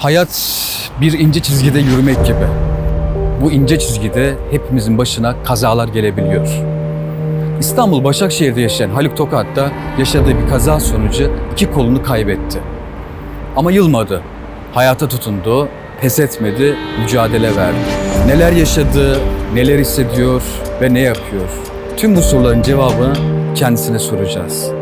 Hayat bir ince çizgide yürümek gibi. Bu ince çizgide hepimizin başına kazalar gelebiliyor. İstanbul Başakşehir'de yaşayan Haluk Tokat da yaşadığı bir kaza sonucu iki kolunu kaybetti. Ama yılmadı. Hayata tutundu, pes etmedi, mücadele verdi. Neler yaşadı, neler hissediyor ve ne yapıyor? Tüm bu soruların cevabını kendisine soracağız.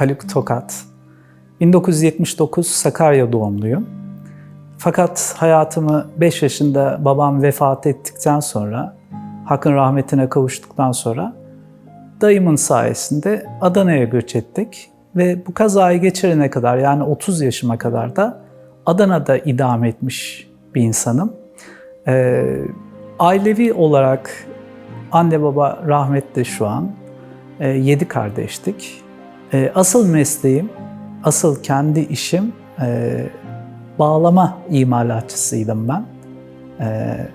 Haluk Tokat. 1979 Sakarya doğumluyum. Fakat hayatımı 5 yaşında babam vefat ettikten sonra, Hakkın rahmetine kavuştuktan sonra dayımın sayesinde Adana'ya göç ettik. Ve bu kazayı geçirene kadar yani 30 yaşıma kadar da Adana'da idam etmiş bir insanım. Ee, ailevi olarak anne baba rahmetli şu an. Ee, yedi kardeştik. Ee, asıl mesleğim, asıl kendi işim e, bağlama imalatçısıydım ben. Ee,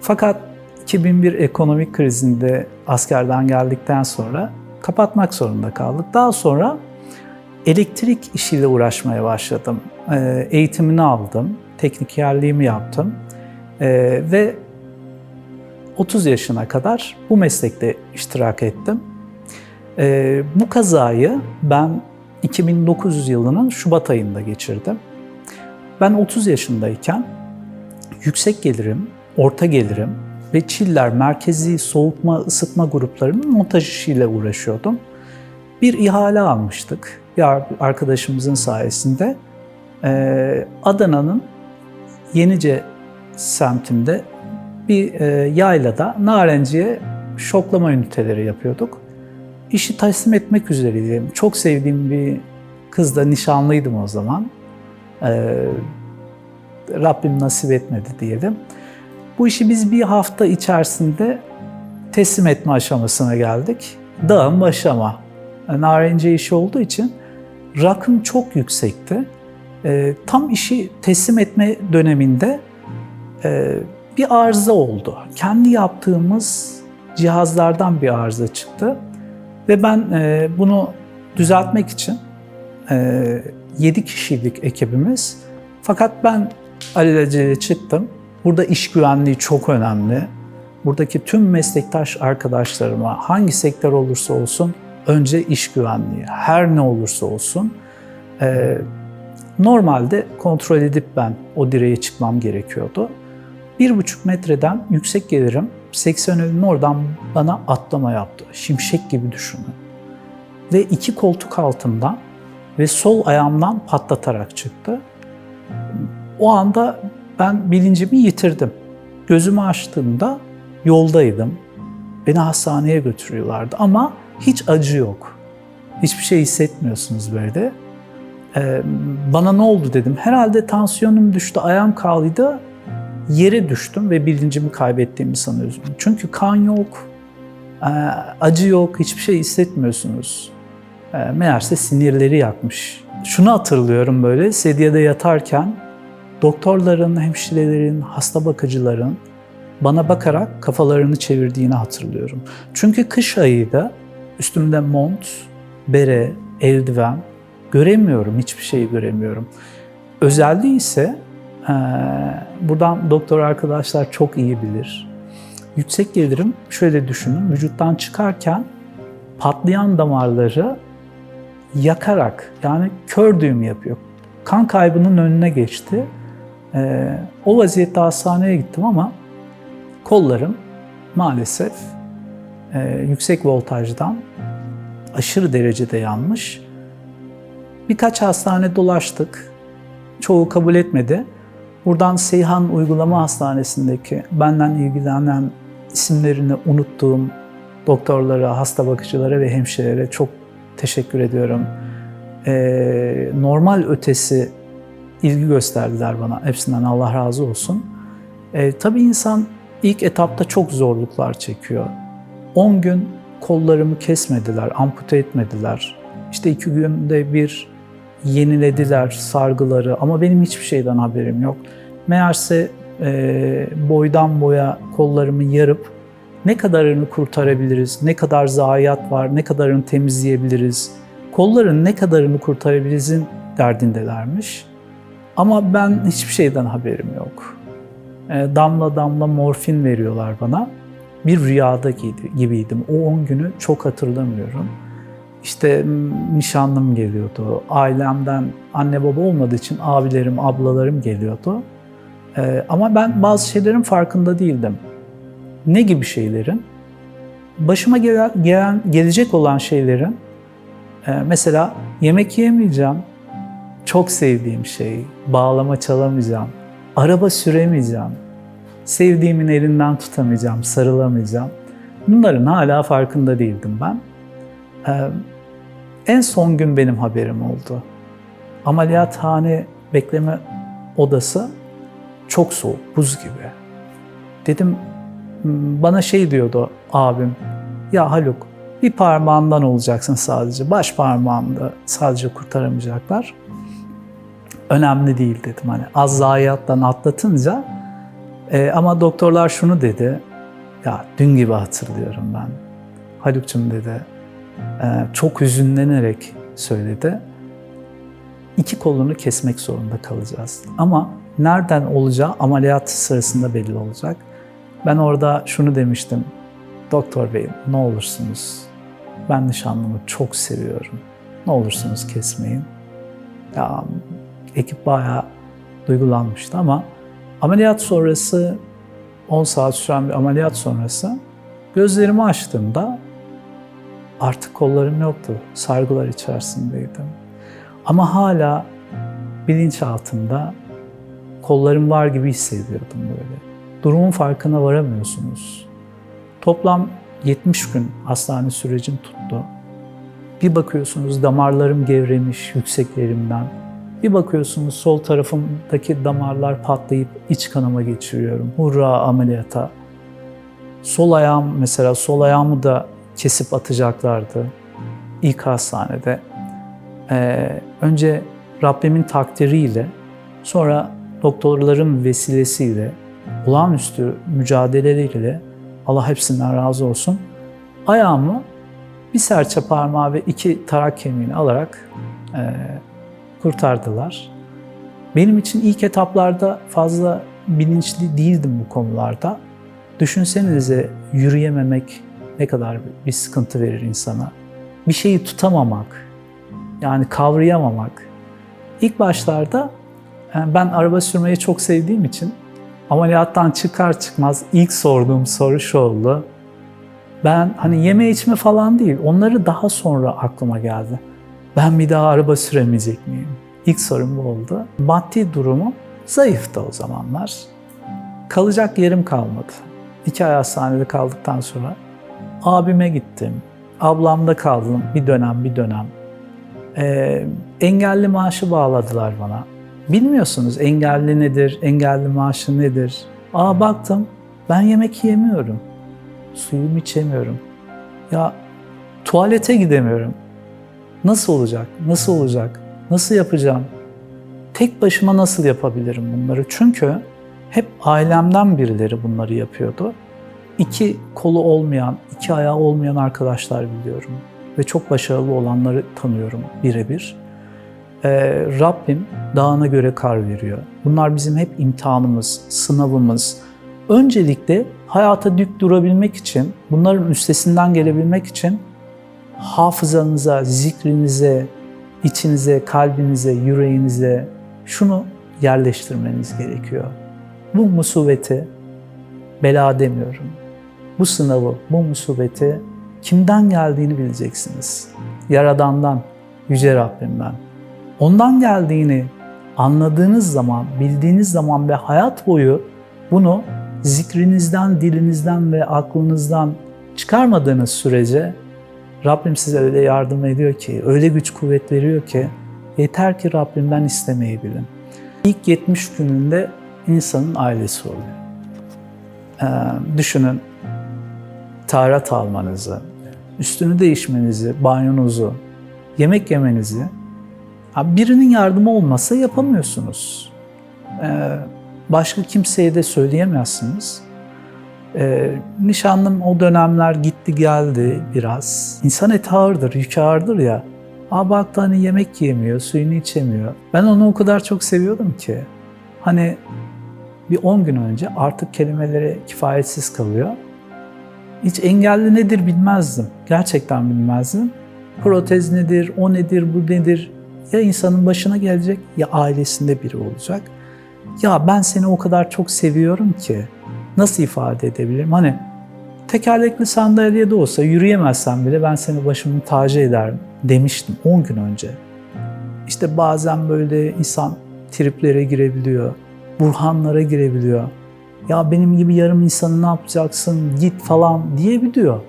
fakat 2001 ekonomik krizinde askerden geldikten sonra kapatmak zorunda kaldık. Daha sonra elektrik işiyle uğraşmaya başladım. Ee, eğitimini aldım, teknikerliğimi yaptım Ee, ve 30 yaşına kadar bu meslekte iştirak ettim. Ee, bu kazayı ben 2009 yılının Şubat ayında geçirdim. Ben 30 yaşındayken yüksek gelirim, orta gelirim ve çiller, merkezi soğutma, ısıtma gruplarının montaj işiyle uğraşıyordum. Bir ihale almıştık bir arkadaşımızın sayesinde. Ee, Adana'nın Yenice semtinde bir e, yaylada narenciye şoklama üniteleri yapıyorduk. İşi teslim etmek üzereydim. Çok sevdiğim bir kızla nişanlıydım o zaman. Ee, Rabbim nasip etmedi diyelim. Bu işi biz bir hafta içerisinde teslim etme aşamasına geldik. Dağın başı ama. İşi olduğu için rakım çok yüksekti. Ee, tam işi teslim etme döneminde e, bir arıza oldu. Kendi yaptığımız cihazlardan bir arıza çıktı. Ve ben e, bunu düzeltmek için e, 7 kişilik ekibimiz fakat ben alelacele çıktım. Burada iş güvenliği çok önemli. Buradaki tüm meslektaş arkadaşlarıma hangi sektör olursa olsun önce iş güvenliği her ne olursa olsun e, normalde kontrol edip ben o direğe çıkmam gerekiyordu. Bir buçuk metreden yüksek gelirim 80 önün oradan bana atlama yaptı. Şimşek gibi düşünün. Ve iki koltuk altından ve sol ayağımdan patlatarak çıktı. O anda ben bilincimi yitirdim. Gözümü açtığımda yoldaydım. Beni hastaneye götürüyorlardı ama hiç acı yok. Hiçbir şey hissetmiyorsunuz böyle. Ee, bana ne oldu dedim. Herhalde tansiyonum düştü, ayağım kaldıydı yere düştüm ve bilincimi kaybettiğimi sanıyorum. Çünkü kan yok, e, acı yok, hiçbir şey hissetmiyorsunuz. E, meğerse sinirleri yakmış. Şunu hatırlıyorum böyle, sedyede yatarken doktorların, hemşirelerin, hasta bakıcıların bana bakarak kafalarını çevirdiğini hatırlıyorum. Çünkü kış ayıydı, üstümde mont, bere, eldiven, göremiyorum, hiçbir şeyi göremiyorum. Özelliği ise buradan doktor arkadaşlar çok iyi bilir. Yüksek gelirim şöyle düşünün, vücuttan çıkarken patlayan damarları yakarak yani kör düğüm yapıyor. Kan kaybının önüne geçti. Ee, o vaziyette hastaneye gittim ama kollarım maalesef e, yüksek voltajdan aşırı derecede yanmış. Birkaç hastane dolaştık. Çoğu kabul etmedi. Buradan Seyhan Uygulama Hastanesi'ndeki benden ilgilenen isimlerini unuttuğum doktorlara, hasta bakıcılara ve hemşirelere çok teşekkür ediyorum. Ee, normal ötesi ilgi gösterdiler bana. Hepsinden Allah razı olsun. Ee, tabii insan ilk etapta çok zorluklar çekiyor. 10 gün kollarımı kesmediler, ampute etmediler. İşte iki günde bir yenilediler sargıları ama benim hiçbir şeyden haberim yok. Meğerse e, boydan boya kollarımı yarıp ne kadarını kurtarabiliriz, ne kadar zayiat var, ne kadarını temizleyebiliriz, kolların ne kadarını kurtarabilirizin derdindelermiş. Ama ben hiçbir şeyden haberim yok. E, damla damla morfin veriyorlar bana. Bir rüyada gibiydim. O 10 günü çok hatırlamıyorum. İşte nişanlım geliyordu. Ailemden anne baba olmadığı için abilerim, ablalarım geliyordu. E, ama ben bazı şeylerin farkında değildim. Ne gibi şeylerin? Başıma gelen, gelen gelecek olan şeylerin e, mesela yemek yemeyeceğim, çok sevdiğim şey, bağlama çalamayacağım, araba süremeyeceğim, sevdiğimin elinden tutamayacağım, sarılamayacağım. Bunların hala farkında değildim ben. Ee, en son gün benim haberim oldu. Ameliyathane bekleme odası çok soğuk, buz gibi. Dedim, "Hmm, bana şey diyordu abim, ya Haluk bir parmağından olacaksın sadece, baş parmağında sadece kurtaramayacaklar önemli değil dedim. Hani az zayiattan atlatınca e, ama doktorlar şunu dedi. Ya dün gibi hatırlıyorum ben. Haluk'cum dedi. E, çok hüzünlenerek söyledi. İki kolunu kesmek zorunda kalacağız. Ama nereden olacağı ameliyat sırasında belli olacak. Ben orada şunu demiştim. Doktor bey ne olursunuz ben nişanlımı çok seviyorum. Ne olursunuz kesmeyin. Ya ekip bayağı duygulanmıştı ama ameliyat sonrası 10 saat süren bir ameliyat sonrası gözlerimi açtığımda artık kollarım yoktu. Sargılar içerisindeydim. Ama hala bilinçaltımda kollarım var gibi hissediyordum böyle. Durumun farkına varamıyorsunuz. Toplam 70 gün hastane sürecim tuttu. Bir bakıyorsunuz damarlarım gevremiş yükseklerimden. Bir bakıyorsunuz sol tarafımdaki damarlar patlayıp iç kanama geçiriyorum. Hurra ameliyata. Sol ayağım mesela sol ayağımı da kesip atacaklardı ilk hastanede. Ee, önce Rabbimin takdiriyle sonra doktorların vesilesiyle olağanüstü mücadeleleriyle Allah hepsinden razı olsun ayağımı bir serçe parmağı ve iki tarak kemiğini alarak e, kurtardılar. Benim için ilk etaplarda fazla bilinçli değildim bu konularda. Düşünsenize yürüyememek ne kadar bir sıkıntı verir insana. Bir şeyi tutamamak, yani kavrayamamak. İlk başlarda e, ben araba sürmeyi çok sevdiğim için ameliyattan çıkar çıkmaz ilk sorduğum soru şu oldu. Ben hani yeme içme falan değil, onları daha sonra aklıma geldi. Ben bir daha araba süremeyecek miyim? İlk sorum bu oldu. Maddi durumum zayıftı o zamanlar. Kalacak yerim kalmadı. İki ay hastanede kaldıktan sonra abime gittim. Ablamda kaldım bir dönem bir dönem. Ee, engelli maaşı bağladılar bana. Bilmiyorsunuz engelli nedir, engelli maaşı nedir. Aa baktım ben yemek yemiyorum. Suyumu içemiyorum. Ya tuvalete gidemiyorum. Nasıl olacak? Nasıl olacak? Nasıl yapacağım? Tek başıma nasıl yapabilirim bunları? Çünkü hep ailemden birileri bunları yapıyordu. İki kolu olmayan, iki ayağı olmayan arkadaşlar biliyorum. Ve çok başarılı olanları tanıyorum birebir. Ee, Rabbim dağına göre kar veriyor. Bunlar bizim hep imtihanımız, sınavımız. Öncelikle hayata dük durabilmek için, bunların üstesinden gelebilmek için hafızanıza, zikrinize, içinize, kalbinize, yüreğinize şunu yerleştirmeniz gerekiyor. Bu musibeti bela demiyorum. Bu sınavı, bu musibeti kimden geldiğini bileceksiniz. Yaradandan, Yüce Rabbimden. Ondan geldiğini anladığınız zaman, bildiğiniz zaman ve hayat boyu bunu zikrinizden, dilinizden ve aklınızdan çıkarmadığınız sürece Rabbim size öyle yardım ediyor ki, öyle güç kuvvet veriyor ki yeter ki Rabbimden istemeyi bilin. İlk 70 gününde insanın ailesi oluyor. Ee, düşünün, taharet almanızı, üstünü değişmenizi, banyonuzu, yemek yemenizi, birinin yardımı olmasa yapamıyorsunuz. Ee, Başka kimseye de söyleyemezsiniz. Ee, nişanlım o dönemler gitti geldi biraz. İnsan eti ağırdır, yük ağırdır ya. Aa baktı hani yemek yemiyor, suyunu içemiyor. Ben onu o kadar çok seviyordum ki. Hani bir 10 gün önce artık kelimeleri kifayetsiz kalıyor. Hiç engelli nedir bilmezdim. Gerçekten bilmezdim. Protez nedir, o nedir, bu nedir? Ya insanın başına gelecek ya ailesinde biri olacak. Ya ben seni o kadar çok seviyorum ki nasıl ifade edebilirim? Hani tekerlekli sandalyede olsa yürüyemezsem bile ben seni başımın tacı ederim demiştim 10 gün önce. İşte bazen böyle insan triplere girebiliyor, burhanlara girebiliyor. Ya benim gibi yarım insanı ne yapacaksın, git falan diyebiliyor.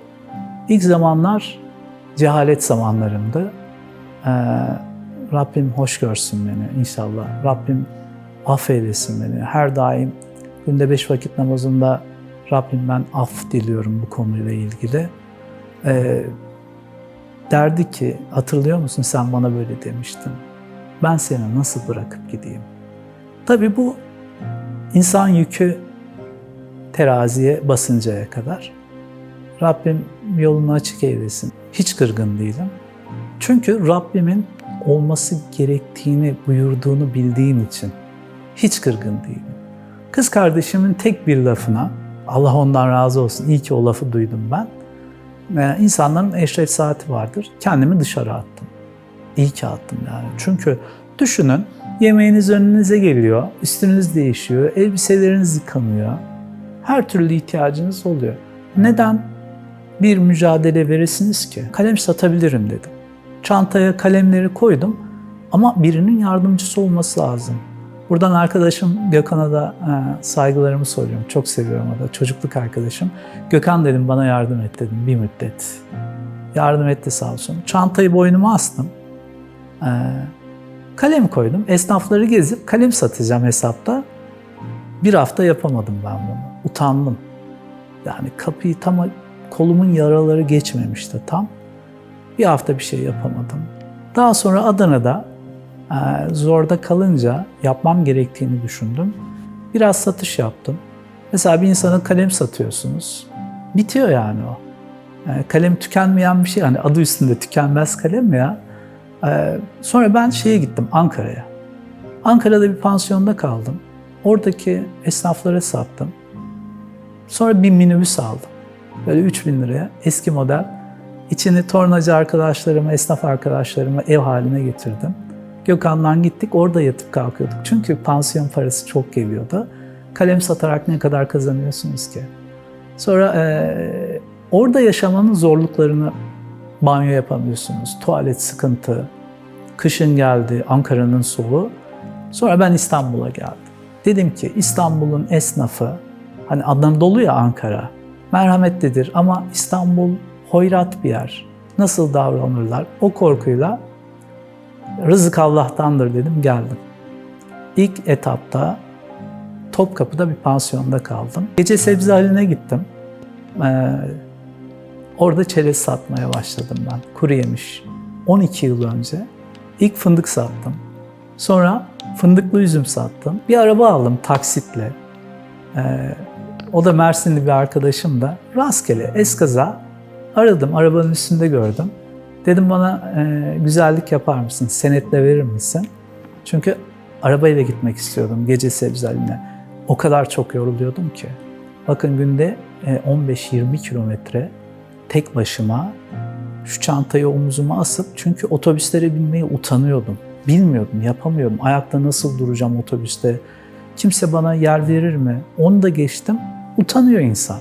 İlk zamanlar cehalet zamanlarımdı. Ee, Rabbim hoş görsün beni inşallah. Rabbim affeylesin beni. Her daim günde beş vakit namazında Rabbim ben af diliyorum bu konuyla ilgili. Ee, derdi ki hatırlıyor musun sen bana böyle demiştin. Ben seni nasıl bırakıp gideyim? Tabii bu insan yükü teraziye basıncaya kadar. Rabbim yolunu açık eylesin. Hiç kırgın değilim. Çünkü Rabbimin olması gerektiğini buyurduğunu bildiğim için hiç kırgın değilim. Kız kardeşimin tek bir lafına, Allah ondan razı olsun, iyi ki o lafı duydum ben. Ee, insanların eşref saati vardır. Kendimi dışarı attım. İyi ki attım yani. Çünkü düşünün, yemeğiniz önünüze geliyor, üstünüz değişiyor, elbiseleriniz yıkanıyor. Her türlü ihtiyacınız oluyor. Neden bir mücadele veresiniz ki? Kalem satabilirim dedim. Çantaya kalemleri koydum ama birinin yardımcısı olması lazım. Buradan arkadaşım Gökhan'a da e, saygılarımı soruyorum. Çok seviyorum o da. Çocukluk arkadaşım. Gökhan dedim bana yardım et dedim bir müddet. Yardım etti sağ olsun. Çantayı boynuma astım. E, kalem koydum. Esnafları gezip kalem satacağım hesapta. Bir hafta yapamadım ben bunu. Utandım. Yani kapıyı tam kolumun yaraları geçmemişti tam. Bir hafta bir şey yapamadım. Daha sonra Adana'da e, zorda kalınca yapmam gerektiğini düşündüm. Biraz satış yaptım. Mesela bir insana kalem satıyorsunuz. Bitiyor yani o. E, kalem tükenmeyen bir şey. Hani adı üstünde tükenmez kalem ya. E, sonra ben şeye gittim Ankara'ya. Ankara'da bir pansiyonda kaldım. Oradaki esnaflara sattım. Sonra bir minibüs aldım. Böyle 3000 liraya eski model. İçini tornacı arkadaşlarıma, esnaf arkadaşlarıma ev haline getirdim. Gökhan'dan gittik orada yatıp kalkıyorduk. Çünkü pansiyon parası çok geliyordu. Kalem satarak ne kadar kazanıyorsunuz ki? Sonra e, orada yaşamanın zorluklarını banyo yapamıyorsunuz. Tuvalet sıkıntı. Kışın geldi Ankara'nın soğuğu. Sonra ben İstanbul'a geldim. Dedim ki İstanbul'un esnafı, hani adları dolu ya Ankara, merhametlidir ama İstanbul hoyrat bir yer. Nasıl davranırlar? O korkuyla rızık Allah'tandır dedim geldim. İlk etapta Topkapı'da bir pansiyonda kaldım. Gece sebze haline gittim. Ee, orada çerez satmaya başladım ben. Kuru yemiş. 12 yıl önce. İlk fındık sattım. Sonra fındıklı üzüm sattım. Bir araba aldım taksitle. Ee, o da Mersinli bir arkadaşım da. Rastgele eskaza aradım. Arabanın üstünde gördüm. Dedim bana e, güzellik yapar mısın? Senetle verir misin? Çünkü arabayla gitmek istiyordum gece sebzeline. O kadar çok yoruluyordum ki. Bakın günde e, 15-20 kilometre tek başıma şu çantayı omuzuma asıp çünkü otobüslere binmeye utanıyordum. Bilmiyordum, yapamıyordum. Ayakta nasıl duracağım otobüste? Kimse bana yer verir mi? Onu da geçtim. Utanıyor insan.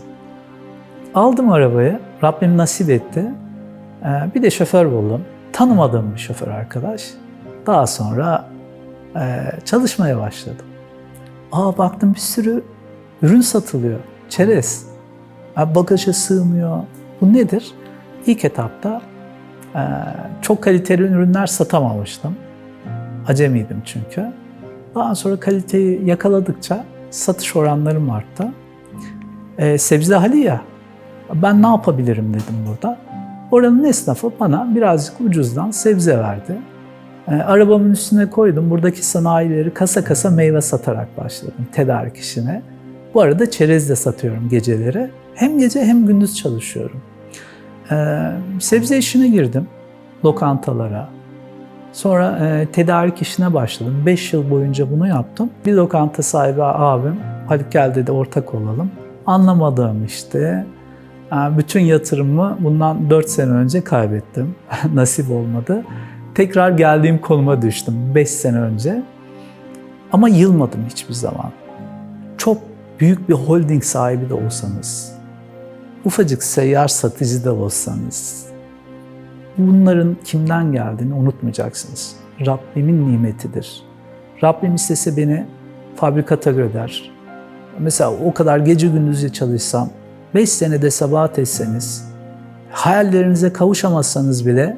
Aldım arabayı. Rabbim nasip etti. Ee, bir de şoför buldum. Tanımadığım bir şoför arkadaş. Daha sonra e, çalışmaya başladım. Aa baktım bir sürü ürün satılıyor. Çerez. Bagaja sığmıyor. Bu nedir? İlk etapta e, çok kaliteli ürünler satamamıştım. Acemiydim çünkü. Daha sonra kaliteyi yakaladıkça satış oranlarım arttı. E, sebze hali ya, ben ne yapabilirim dedim burada. Oranın esnafı bana birazcık ucuzdan sebze verdi. E, arabamın üstüne koydum. Buradaki sanayileri kasa kasa meyve satarak başladım tedarik işine. Bu arada çerez de satıyorum geceleri. Hem gece hem gündüz çalışıyorum. E, sebze işine girdim. Lokantalara. Sonra e, tedarik işine başladım. 5 yıl boyunca bunu yaptım. Bir lokanta sahibi abim, Haluk gel dedi ortak olalım. Anlamadığım işte. e, bütün yatırımımı bundan 4 sene önce kaybettim. Nasip olmadı. Tekrar geldiğim konuma düştüm 5 sene önce. Ama yılmadım hiçbir zaman. Çok büyük bir holding sahibi de olsanız, ufacık seyyar satıcı da olsanız, bunların kimden geldiğini unutmayacaksınız. Rabbimin nimetidir. Rabbim istese beni fabrikata gönder. Mesela o kadar gece gündüzce çalışsam, 5 senede sabahat etseniz, hayallerinize kavuşamazsanız bile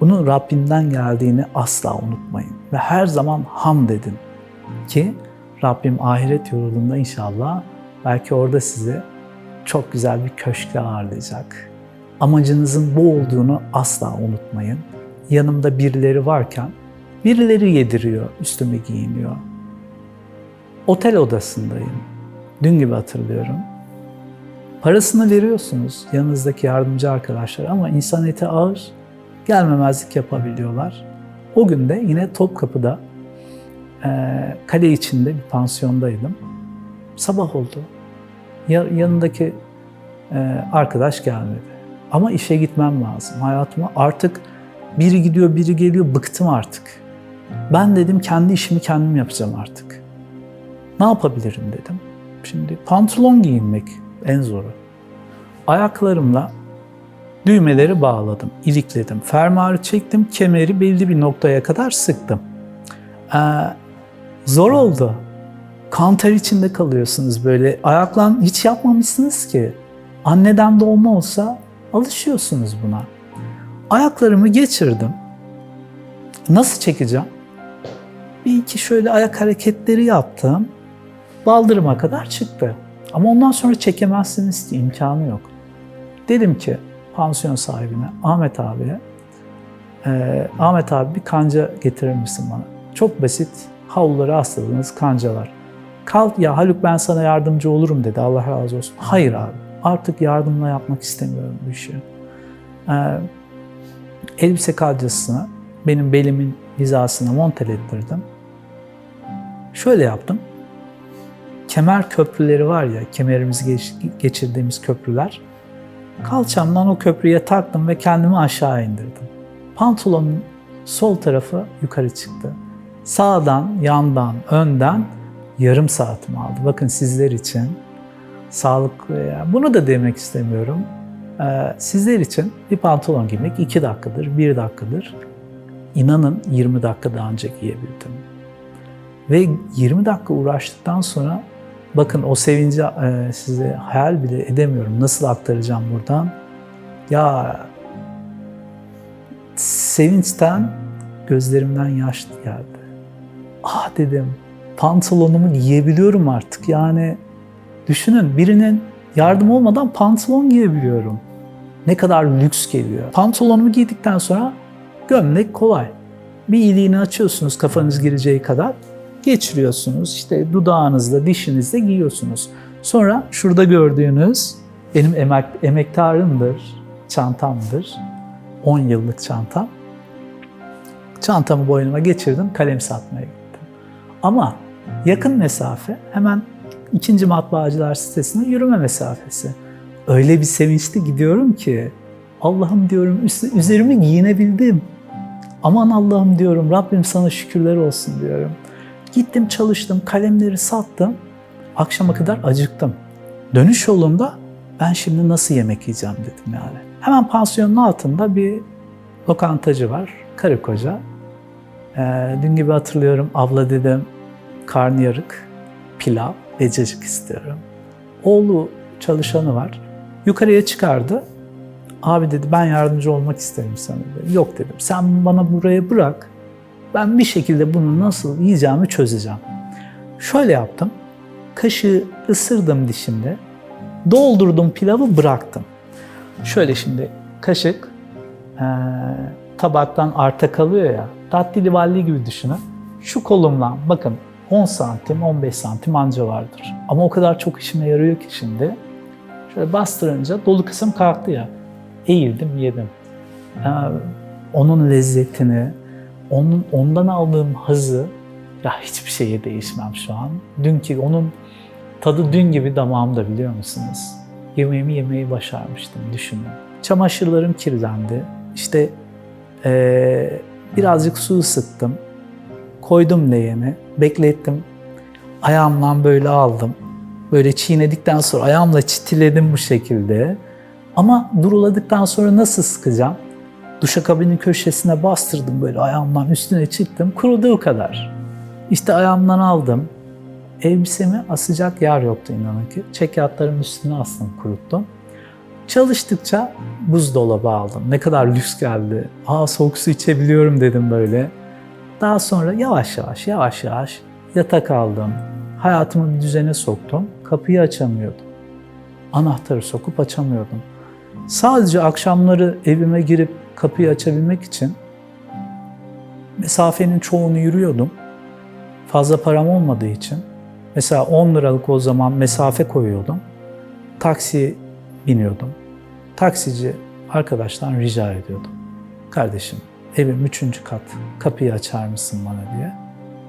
bunun Rabbimden geldiğini asla unutmayın. Ve her zaman hamd edin ki Rabbim ahiret yolunda inşallah belki orada sizi çok güzel bir köşkle ağırlayacak. Amacınızın bu olduğunu asla unutmayın. Yanımda birileri varken birileri yediriyor, üstüme giyiniyor. Otel odasındayım. Dün gibi hatırlıyorum. Parasını veriyorsunuz yanınızdaki yardımcı arkadaşlar ama insan eti ağır, gelmemezlik yapabiliyorlar. O gün de yine Topkapı'da kale içinde bir pansiyondaydım. Sabah oldu. Ya, yanındaki arkadaş gelmedi. Ama işe gitmem lazım. Hayatıma artık biri gidiyor, biri geliyor. Bıktım artık. Ben dedim kendi işimi kendim yapacağım artık. Ne yapabilirim dedim. Şimdi pantolon giyinmek en zoru. Ayaklarımla düğmeleri bağladım, ilikledim. Fermuarı çektim, kemeri belli bir noktaya kadar sıktım. Ee, zor oldu. Kanter içinde kalıyorsunuz böyle. Ayaklan hiç yapmamışsınız ki. Anneden doğma olsa alışıyorsunuz buna. Ayaklarımı geçirdim. Nasıl çekeceğim? Bir iki şöyle ayak hareketleri yaptım. Baldırıma kadar çıktı. Ama ondan sonra çekemezsiniz ki imkanı yok. Dedim ki pansiyon sahibine, Ahmet abiye, "Ee, Ahmet abi bir kanca getirir misin bana? Çok basit havluları asladığınız kancalar. Kalk ya Haluk ben sana yardımcı olurum dedi Allah razı olsun. Hayır abi artık yardımla yapmak istemiyorum bu işi. Ee, elbise kalcasını benim belimin hizasına montelettirdim. Şöyle yaptım. Kemer köprüleri var ya, kemerimizi geç- geçirdiğimiz köprüler. Kalçamdan o köprüye taktım ve kendimi aşağı indirdim. Pantolonun sol tarafı yukarı çıktı. Sağdan, yandan, önden yarım saatimi aldı. Bakın sizler için sağlıklı ya. Bunu da demek istemiyorum. Ee, sizler için bir pantolon giymek 2 dakikadır, 1 dakikadır. İnanın 20 dakika daha önce giyebildim. Ve 20 dakika uğraştıktan sonra bakın o sevinci e, size hayal bile edemiyorum. Nasıl aktaracağım buradan? Ya sevinçten gözlerimden yaş geldi. Ah dedim pantolonumu giyebiliyorum artık. Yani düşünün birinin yardım olmadan pantolon giyebiliyorum. Ne kadar lüks geliyor. Pantolonumu giydikten sonra gömlek kolay. Bir iliğini açıyorsunuz kafanız gireceği kadar. Geçiriyorsunuz işte dudağınızda, dişinizde giyiyorsunuz. Sonra şurada gördüğünüz benim emek, emektarımdır, çantamdır. 10 yıllık çantam. Çantamı boynuma geçirdim, kalem satmaya gittim. Ama yakın mesafe hemen ikinci matbaacılar sitesine yürüme mesafesi. Öyle bir sevinçli gidiyorum ki Allah'ım diyorum üst- üzerimi giyinebildim. Aman Allah'ım diyorum Rabbim sana şükürler olsun diyorum. Gittim çalıştım, kalemleri sattım. Akşama kadar acıktım. Dönüş yolunda ben şimdi nasıl yemek yiyeceğim dedim yani. Hemen pansiyonun altında bir lokantacı var, karı koca. Ee, dün gibi hatırlıyorum abla dedim karnıyarık, pilav cacık istiyorum. Oğlu çalışanı var. Yukarıya çıkardı. Abi dedi ben yardımcı olmak isterim sana dedi. Yok dedim sen bana buraya bırak. Ben bir şekilde bunu nasıl yiyeceğimi çözeceğim. Şöyle yaptım. Kaşığı ısırdım dişimde. Doldurdum pilavı bıraktım. Şöyle şimdi kaşık eee, tabaktan arta kalıyor ya. Tatlili valli gibi düşünün. Şu kolumla bakın 10 santim, 15 santim anca vardır. Ama o kadar çok işime yarıyor ki şimdi. Şöyle bastırınca dolu kısım kalktı ya. Eğildim, yedim. Ee, onun lezzetini, onun ondan aldığım hazı ya hiçbir şeye değişmem şu an. Dünkü onun tadı dün gibi damağımda biliyor musunuz? Yemeğimi yemeyi başarmıştım düşünün. Çamaşırlarım kirlendi. İşte eee, birazcık su ısıttım. Koydum leğeni, beklettim. Ayağımdan böyle aldım. Böyle çiğnedikten sonra ayağımla çitiledim bu şekilde. Ama duruladıktan sonra nasıl sıkacağım? Duşakabinin köşesine bastırdım böyle ayağımdan üstüne çıktım. Kuruduğu kadar. İşte ayağımdan aldım. Elbisemi asacak yer yoktu inanın ki. Çekyatlarımın üstüne astım kuruttum. Çalıştıkça buzdolabı aldım. Ne kadar lüks geldi. Aa soğuk su içebiliyorum dedim böyle. Daha sonra yavaş yavaş yavaş yavaş yatak aldım. Hayatımı bir düzene soktum. Kapıyı açamıyordum. Anahtarı sokup açamıyordum. Sadece akşamları evime girip kapıyı açabilmek için mesafenin çoğunu yürüyordum. Fazla param olmadığı için mesela 10 liralık o zaman mesafe koyuyordum. Taksiye biniyordum. Taksici arkadaştan rica ediyordum. Kardeşim evim üçüncü kat kapıyı açar mısın bana diye.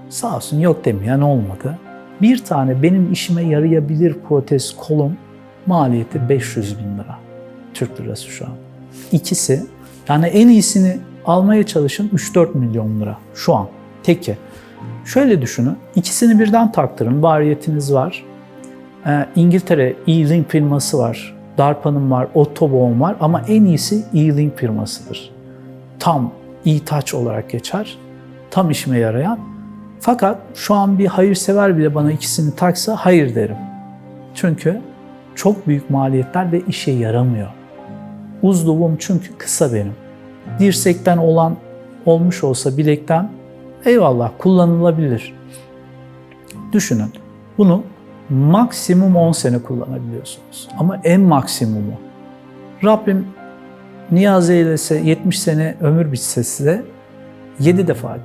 Sağ olsun yok demeyen olmadı. Bir tane benim işime yarayabilir protez kolum maliyeti 500 bin lira. Türk lirası şu an. İkisi yani en iyisini almaya çalışın 3-4 milyon lira şu an. Teki. Şöyle düşünün. ikisini birden taktırın. Variyetiniz var. Ee, İngiltere E-Link firması var. DARPA'nın var, Ottoboğ'un var ama en iyisi E-Link firmasıdır. Tam e-touch olarak geçer. Tam işime yarayan. Fakat şu an bir hayırsever bile bana ikisini taksa hayır derim. Çünkü çok büyük maliyetler ve işe yaramıyor. Uzluvum çünkü kısa benim. Dirsekten olan olmuş olsa bilekten eyvallah kullanılabilir. Düşünün bunu maksimum 10 sene kullanabiliyorsunuz. Ama en maksimumu. Rabbim niyaz eylese 70 sene ömür bitse size 7 defa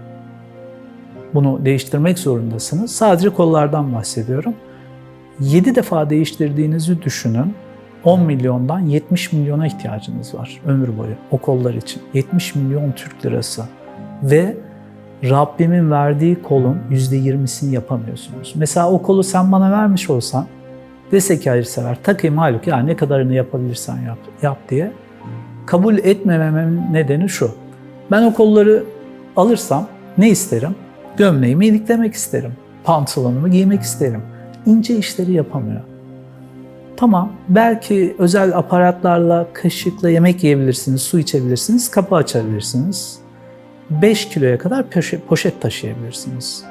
bunu değiştirmek zorundasınız. Sadece kollardan bahsediyorum. 7 defa değiştirdiğinizi düşünün. 10 milyondan 70 milyona ihtiyacınız var ömür boyu o kollar için. 70 milyon Türk lirası. Ve Rabbimin verdiği kolun %20'sini yapamıyorsunuz. Mesela o kolu sen bana vermiş olsan dese ki hayırsever takayım haluk ya ne kadarını yapabilirsen yap, yap diye. Kabul etmememin nedeni şu. Ben o kolları alırsam ne isterim? Gömleğimi iliklemek isterim. Pantolonumu giymek isterim. İnce işleri yapamıyor. Tamam, belki özel aparatlarla, kaşıkla yemek yiyebilirsiniz, su içebilirsiniz, kapı açabilirsiniz. 5 kiloya kadar poşet, taşıyabilirsiniz.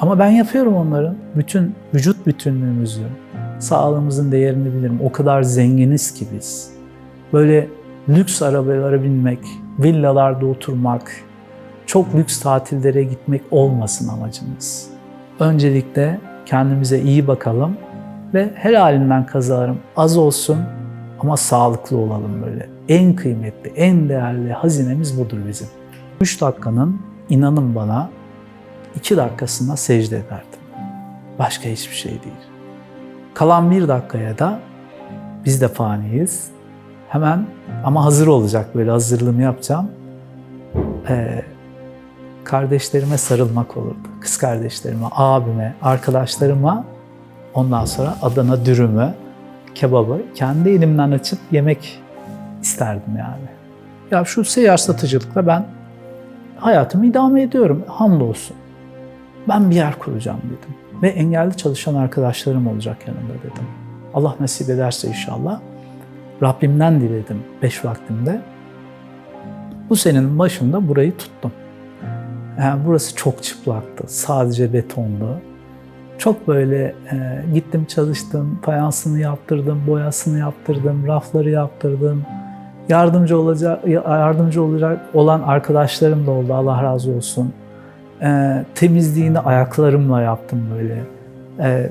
Ama ben yapıyorum onların. Bütün vücut bütünlüğümüzü, sağlığımızın değerini bilirim. O kadar zenginiz ki biz. Böyle lüks arabalara binmek, villalarda oturmak, çok lüks tatillere gitmek olmasın amacımız. Öncelikle kendimize iyi bakalım ve her halinden kazanırım az olsun ama sağlıklı olalım böyle. En kıymetli, en değerli hazinemiz budur bizim. 3 dakikanın inanın bana 2 dakikasına secde ederdim. Başka hiçbir şey değil. Kalan bir dakikaya da biz de faniyiz. Hemen ama hazır olacak böyle hazırlığımı yapacağım. Ee, kardeşlerime sarılmak olurdu. Kız kardeşlerime, abime, arkadaşlarıma ondan sonra Adana dürümü, kebabı kendi elimden açıp yemek isterdim yani. Ya şu seyyar satıcılıkla ben hayatımı idame ediyorum hamdolsun. Ben bir yer kuracağım dedim. Ve engelli çalışan arkadaşlarım olacak yanımda dedim. Allah nasip ederse inşallah. Rabbimden diledim beş vaktimde. Bu senenin başında burayı tuttum. Yani burası çok çıplaktı. Sadece betonlu. Çok böyle e, gittim çalıştım, fayansını yaptırdım, boyasını yaptırdım, rafları yaptırdım. Yardımcı olacak yardımcı olacak olan arkadaşlarım da oldu. Allah razı olsun. E, temizliğini ayaklarımla yaptım böyle. E,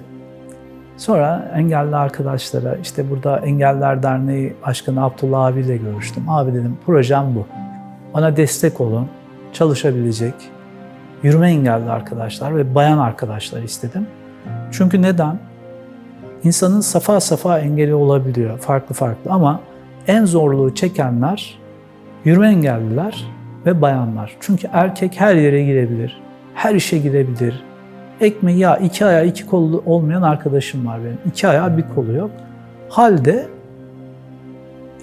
sonra engelli arkadaşlara, işte burada Engeller Derneği Başkanı Abdullah abiyle görüştüm. Abi dedim projem bu. Bana destek olun. çalışabilecek, yürüme engelli arkadaşlar ve bayan arkadaşlar istedim. Çünkü neden? İnsanın safa safa engeli olabiliyor, farklı farklı ama en zorluğu çekenler yürüme engelliler ve bayanlar. Çünkü erkek her yere girebilir, her işe girebilir. Ekmeği ya iki ayağı iki kolu olmayan arkadaşım var benim. İki ayağı bir kolu yok. Halde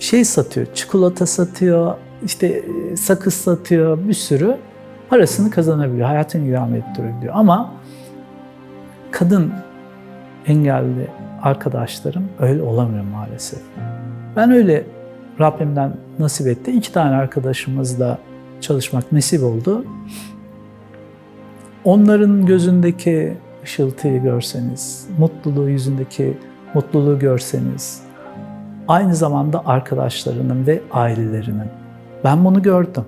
şey satıyor, çikolata satıyor, işte e, sakız satıyor, bir sürü parasını kazanabiliyor, hayatını idame ettirebiliyor. Ama kadın engelli arkadaşlarım öyle olamıyor maalesef. Ben öyle Rabbimden nasip etti. İki tane arkadaşımızla çalışmak nasip oldu. Onların gözündeki ışıltıyı görseniz, mutluluğu yüzündeki mutluluğu görseniz, aynı zamanda arkadaşlarının ve ailelerinin. Ben bunu gördüm.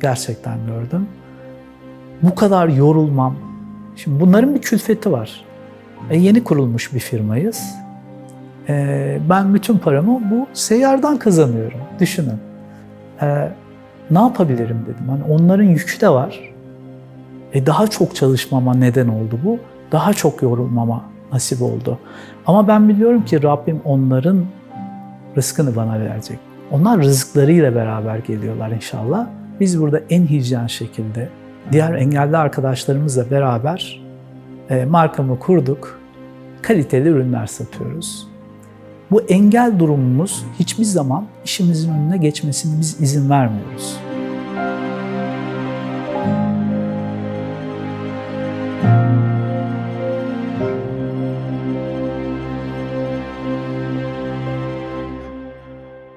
Gerçekten gördüm. Bu kadar yorulmam. Şimdi bunların bir külfeti var. E, yeni kurulmuş bir firmayız. E, ben bütün paramı bu seyyardan kazanıyorum. Düşünün. E, ne yapabilirim dedim. Hani onların yükü de var. E, daha çok çalışmama neden oldu bu. Daha çok yorulmama nasip oldu. Ama ben biliyorum ki Rabbim onların rızkını bana verecek. Onlar rızıklarıyla beraber geliyorlar inşallah. Biz burada en hijyen şekilde diğer engelli arkadaşlarımızla beraber e, markamı kurduk. Kaliteli ürünler satıyoruz. Bu engel durumumuz hiçbir zaman işimizin önüne geçmesine biz izin vermiyoruz.